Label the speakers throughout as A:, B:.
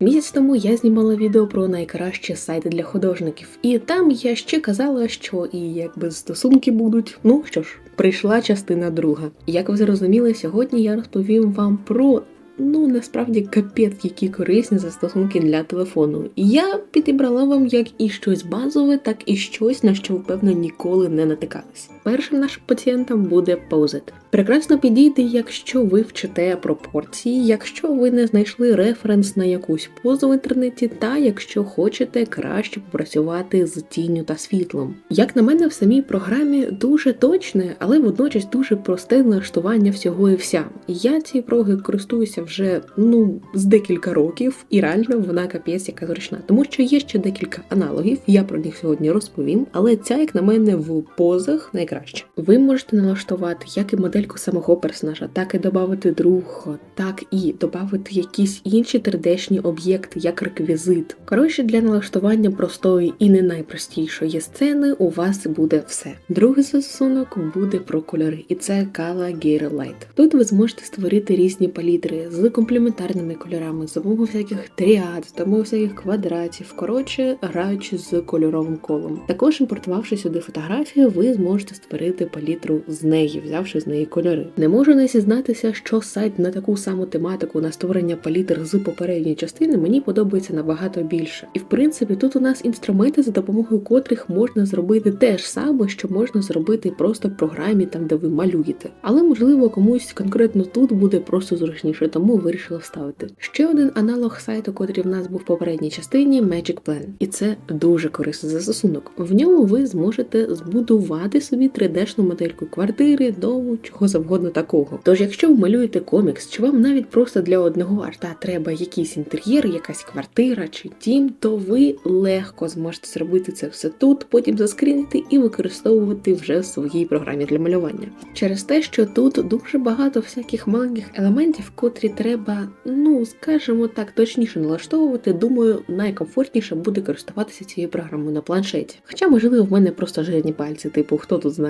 A: Місяць тому я знімала відео про найкращі сайти для художників, і там я ще казала, що і якби стосунки будуть. Ну що ж, прийшла частина друга. Як ви зрозуміли, сьогодні я розповім вам про. Ну, насправді капець, які корисні застосунки для телефону. Я підібрала вам як і щось базове, так і щось, на що, впевнено, ніколи не натикались. Першим нашим пацієнтам буде Posit. Прекрасно підійде, якщо ви вчите пропорції, якщо ви не знайшли референс на якусь позу в інтернеті, та якщо хочете краще попрацювати з тінню та світлом. Як на мене, в самій програмі дуже точне, але водночас дуже просте налаштування всього і вся. Я цією прогою користуюся вже ну з декілька років, і реально вона капець яка зручна, тому що є ще декілька аналогів. Я про них сьогодні розповім, але ця, як на мене, в позах найкраще. Ви можете налаштувати як і модельку самого персонажа, так і додати другого, так і додати якісь інші 3D-шні об'єкти, як реквізит. Коротше, для налаштування простої і не найпростішої сцени у вас буде все. Другий застосунок буде про кольори, і це Kala Gear Light. Тут ви зможете створити різні палітри з комплементарними кольорами, з допомогою всяких тріад, з допомогою всяких квадратів. Коротше, граючи з кольоровим колом. Також імпортувавши сюди фотографію, ви зможете створити палітру з неї, взявши з неї кольори. Не можу не зізнатися, що сайт на таку саму тематику на створення палітр з попередньої частини мені подобається набагато більше. І в принципі, тут у нас інструменти, за допомогою котрих можна зробити те ж саме, що можна зробити просто в програмі, там де ви малюєте. Але можливо комусь конкретно тут буде просто зручніше, тому вирішила вставити. Ще один аналог сайту, котрий в нас був в попередній частині Magic Plan. І це дуже корисний застосунок. В ньому ви зможете збудувати собі 3D-шну модельку квартири, дому, чого завгодно такого. Тож, якщо ви малюєте комікс, чи вам навіть просто для одного арта треба якийсь інтер'єр, якась квартира чи дім, то ви легко зможете зробити це все тут, потім заскрінити і використовувати вже в своїй програмі для малювання. Через те, що тут дуже багато всяких маленьких елементів, котрі треба, ну скажімо так, точніше налаштовувати, думаю, найкомфортніше буде користуватися цією програмою на планшеті. Хоча, можливо, в мене просто жирні пальці, типу, хто тут знає.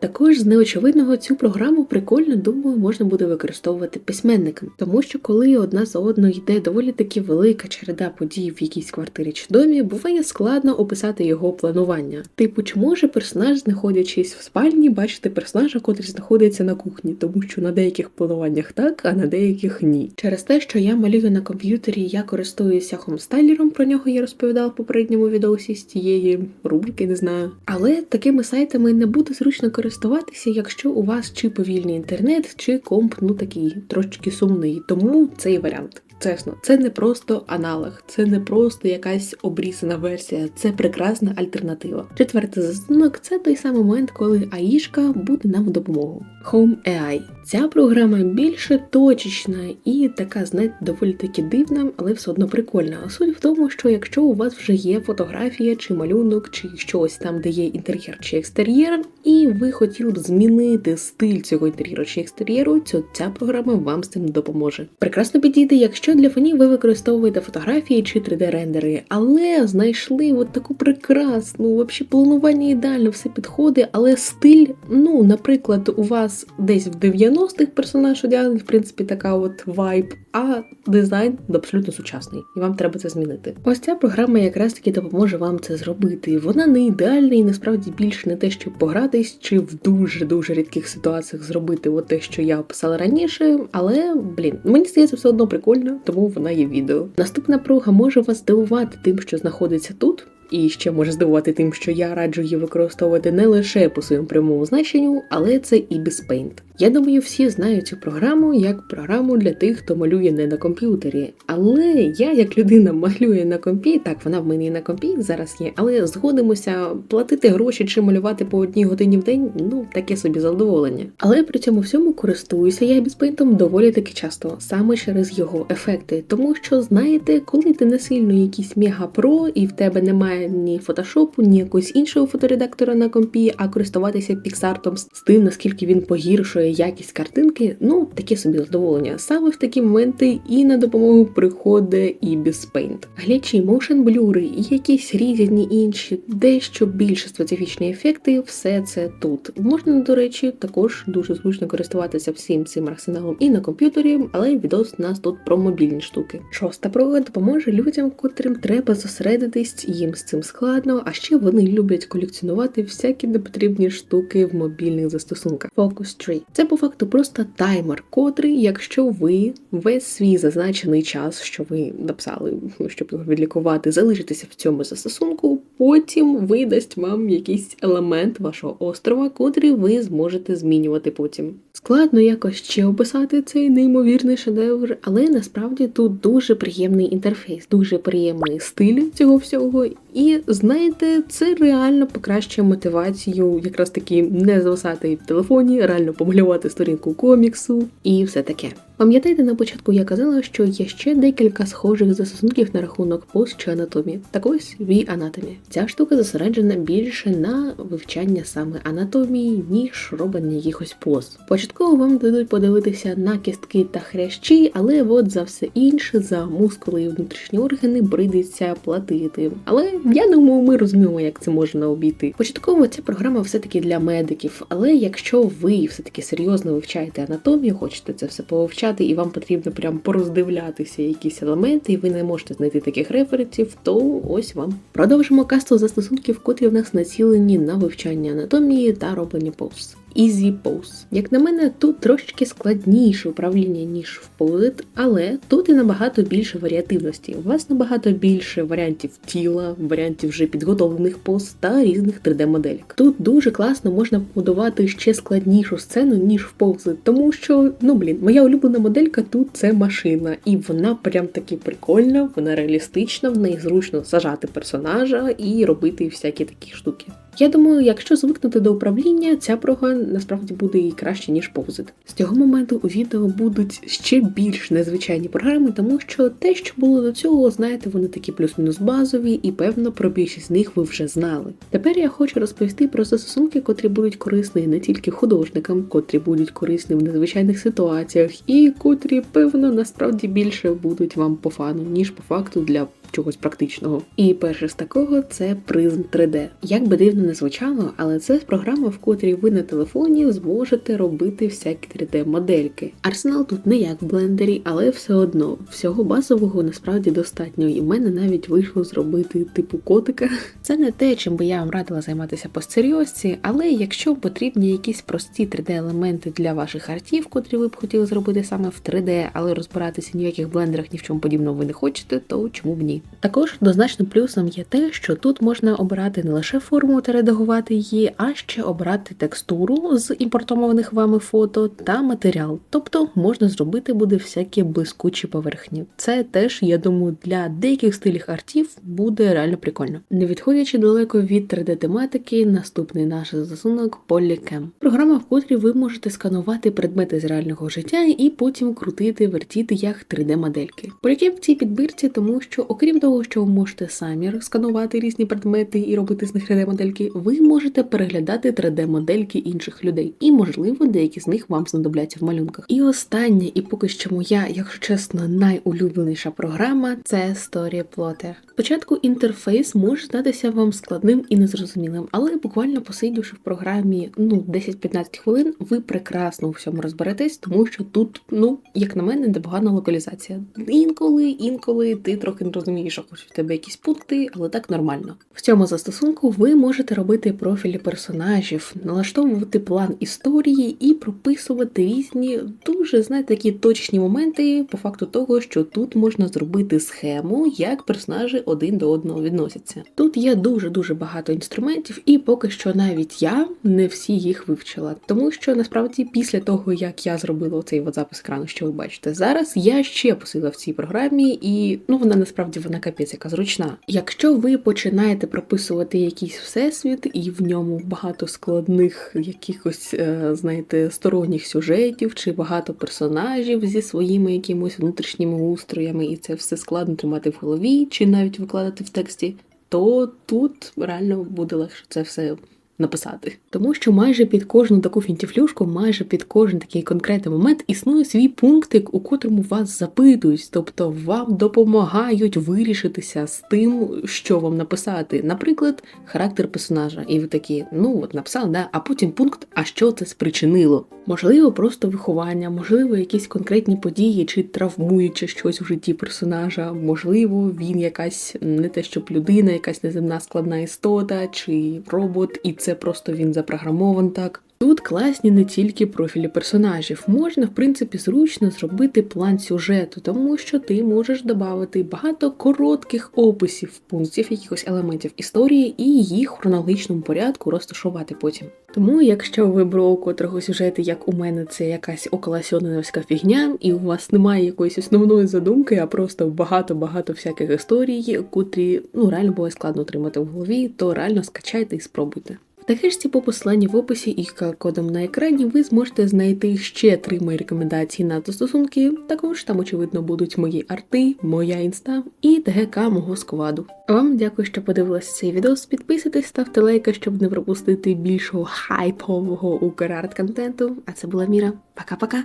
A: Також з неочевидного цю програму прикольно, думаю, можна буде використовувати письменникам, тому що коли одна за одною йде доволі таки велика череда подій в якійсь квартирі чи домі, буває складно описати його планування. Типу, чи може персонаж, знаходячись в спальні, бачити персонажа, котрий знаходиться на кухні, тому що на деяких плануваннях так, а на деяких ні. Через те, що я малюю на комп'ютері, я користуюся хомстайлером, про нього я розповідала в попередньому відосі з тієї рубрики, не знаю. Але такими сайтами не буде зручно користуватися, якщо у вас чи повільний інтернет, чи комп ну такий трошечки сумний. Тому цей варіант. Чесно, це не просто аналог, це не просто якась обрізана версія, це прекрасна альтернатива. Четвертий застунок це той самий момент, коли АІшка буде нам в допомогу. Home AI. Ця програма більше точечна і така, знаєте, доволі таки дивна, але все одно прикольна. Суть в тому, що якщо у вас вже є фотографія чи малюнок, чи щось там, де є інтер'єр чи екстер'єр, і ви хотіли б змінити стиль цього інтер'єру чи екстер'єру, то ця програма вам з цим допоможе. Прекрасно підійде, якщо для фонів ви використовуєте фотографії чи 3D-рендери, але знайшли от таку прекрасну, взагалі планування ідеально, все підходить, але стиль, ну, наприклад, у вас десь в 90-х персонаж одягнений, в принципі, така от вайб, а дизайн абсолютно сучасний, і вам треба це змінити. Ось ця програма якраз таки допоможе вам це зробити. Вона не ідеальна і насправді більше не те, щоб погратись, чи в дуже дуже рідких ситуаціях зробити от те, що я описала раніше. Але блін, мені здається, все одно прикольно, тому вона є відео. Наступна прога може вас здивувати тим, що знаходиться тут. І ще може здивувати тим, що я раджу її використовувати не лише по своєму прямому значенню, але це і без Paint. Я думаю, всі знають цю програму як програму для тих, хто малює не на комп'ютері. Але я, як людина, малює на компі, так вона в мене і на компі зараз є, але згодимося платити гроші чи малювати по одній годині в день, ну таке собі задоволення. Але при цьому всьому користуюся я безпейнтом доволі таки часто, саме через його ефекти. Тому що, знаєте, коли ти не сильно якийсь мега-про і в тебе немає ні фотошопу, ні якогось іншого фоторедактора на компі, а користуватися піксартом з тим, наскільки він погіршує якість картинки, ну таке собі задоволення. Саме в такі моменти і на допомогу приходить і Paint. Глячі, motion блюри і якісь різні інші, дещо більш специфічні ефекти, все це тут. Можна, до речі, також дуже зручно користуватися всім цим арсеналом і на комп'ютері, але відос у нас тут про мобільні штуки. Шоста прога допоможе людям, котрим треба зосередитись, їм з цим складно, а ще вони люблять колекціонувати всякі непотрібні штуки в мобільних застосунках. Focus Tree. Це по факту просто таймер, котрий, якщо ви весь свій зазначений час, що ви написали, щоб його відлікувати, залишитеся в цьому застосунку, потім видасть вам якийсь елемент вашого острова, котрий ви зможете змінювати потім. Складно якось ще описати цей неймовірний шедевр, але насправді тут дуже приємний інтерфейс, дуже приємний стиль цього всього. І знаєте, це реально покращує мотивацію, якраз таки не зависати в телефоні, реально помалювати сторінку коміксу і все таке. Пам'ятаєте, на початку я казала, що є ще декілька схожих застосунків на рахунок пост чи анатомії. Так ось вій анатомі. Ця штука зосереджена більше на вивчання саме анатомії, ніж роблення якихось поз. Початково вам дадуть подивитися на кістки та хрящі, але от за все інше, за мускули і внутрішні органи прийдеться платити. Але я думаю, ми розуміємо, як це можна обійти. Початково ця програма все-таки для медиків, але якщо ви все-таки серйозно вивчаєте анатомію, хочете це все повивчати, і вам потрібно прям пороздивлятися якісь елементи, і ви не можете знайти таких референсів, то ось вам. Продовжимо касту застосунків, котрі в нас націлені на вивчання анатомії та роблення повз. Easy Pose. Як на мене, тут трошечки складніше управління, ніж в Posit, але тут і набагато більше варіативності. У вас набагато більше варіантів тіла, варіантів вже підготовлених поз та різних 3D-моделек. Тут дуже класно можна побудувати ще складнішу сцену, ніж в Posit, тому що, ну блін, моя улюблена моделька тут це машина, і вона прям таки прикольна, вона реалістична, в неї зручно сажати персонажа і робити всякі такі штуки. Я думаю, якщо звикнути до управління, ця прога насправді буде і краще, ніж повзит. З цього моменту у відео будуть ще більш незвичайні програми, тому що те, що було до цього, знаєте, вони такі плюс-мінус базові, і певно про більшість з них ви вже знали. Тепер я хочу розповісти про застосунки, котрі будуть корисні не тільки художникам, котрі будуть корисні в незвичайних ситуаціях, і котрі, певно, насправді більше будуть вам по фану, ніж по факту для чогось практичного. І перше з такого це призм 3D. Як би дивно не звучало, але це програма, в котрій ви на телефоні зможете робити всякі 3D-модельки. Арсенал тут не як в блендері, але все одно всього базового насправді достатньо. І в мене навіть вийшло зробити типу котика. Це не те, чим би я вам радила займатися по серйозці, але якщо потрібні якісь прості 3D-елементи для ваших артів, котрі ви б хотіли зробити саме в 3D, але розбиратися ніяких блендерах ні в чому подібному ви не хочете, то чому б ні? Також дозначним плюсом є те, що тут можна обирати не лише форму та редагувати її, а ще обрати текстуру з імпортованих вами фото та матеріал. Тобто можна зробити буде всякі блискучі поверхні. Це теж, я думаю, для деяких стилів артів буде реально прикольно. Не відходячи далеко від 3D-тематики, наступний наш засунок Polycam. Програма, в котрій ви можете сканувати предмети з реального життя і потім крутити, вертіти як 3D-модельки. Polycam в цій підбірці, тому що окрім Крім того, що ви можете самі сканувати різні предмети і робити з них 3D-модельки, ви можете переглядати 3D-модельки інших людей, і, можливо, деякі з них вам знадобляться в малюнках. І останнє, і поки що моя, якщо чесно, найулюбленіша програма це Storyplotter. Спочатку інтерфейс може здатися вам складним і незрозумілим, але буквально посидівши в програмі ну 10-15 хвилин, ви прекрасно у всьому розберетесь, тому що тут, ну як на мене, непогана локалізація. Інколи, інколи ти трохи не розумієш що хочуть в тебе якісь пункти, але так нормально. В цьому застосунку ви можете робити профілі персонажів, налаштовувати план історії і прописувати різні, дуже знаєте, такі точні моменти по факту того, що тут можна зробити схему, як персонажі один до одного відносяться. Тут є дуже дуже багато інструментів, і поки що навіть я не всі їх вивчила, тому що насправді після того як я зробила цей запис екрану, що ви бачите зараз, я ще посила в цій програмі, і ну вона насправді вона капець, яка зручна. Якщо ви починаєте прописувати якийсь всесвіт, і в ньому багато складних якихось, е, знаєте, сторонніх сюжетів чи багато персонажів зі своїми якимось внутрішніми устроями, і це все складно тримати в голові, чи навіть викладати в тексті, то тут реально буде легше це все написати. Тому що майже під кожну таку фінтіфлюшку, майже під кожен такий конкретний момент існує свій пунктик, у котрому вас запитують, тобто вам допомагають вирішитися з тим, що вам написати. Наприклад, характер персонажа, і ви такі, ну от написали, да, а потім пункт, а що це спричинило. Можливо, просто виховання, можливо, якісь конкретні події, чи травмуючи щось в житті персонажа, можливо, він якась не те, щоб людина, якась неземна складна істота, чи робот, і це просто він запрограмован так. Тут класні не тільки профілі персонажів, можна, в принципі, зручно зробити план сюжету, тому що ти можеш додати багато коротких описів пунктів, якихось елементів історії, і їх в хронологічному порядку розташувати потім. Тому, якщо ви бро котрого сюжети, як у мене, це якась околосьоненовська фігня, і у вас немає якоїсь основної задумки, а просто багато-багато всяких історій, котрі ну реально було складно отримати в голові, то реально скачайте і спробуйте. Текстці по посиланні в описі і QR-кодом на екрані ви зможете знайти ще три мої рекомендації на застосунки. Також там, очевидно, будуть мої арти, моя інста і ТГК мого складу. Вам дякую, що подивилися цей відео. Підписуйтесь, ставте лайки, щоб не пропустити більшого хайпового украрт контенту. А це була Міра. Пока-пока!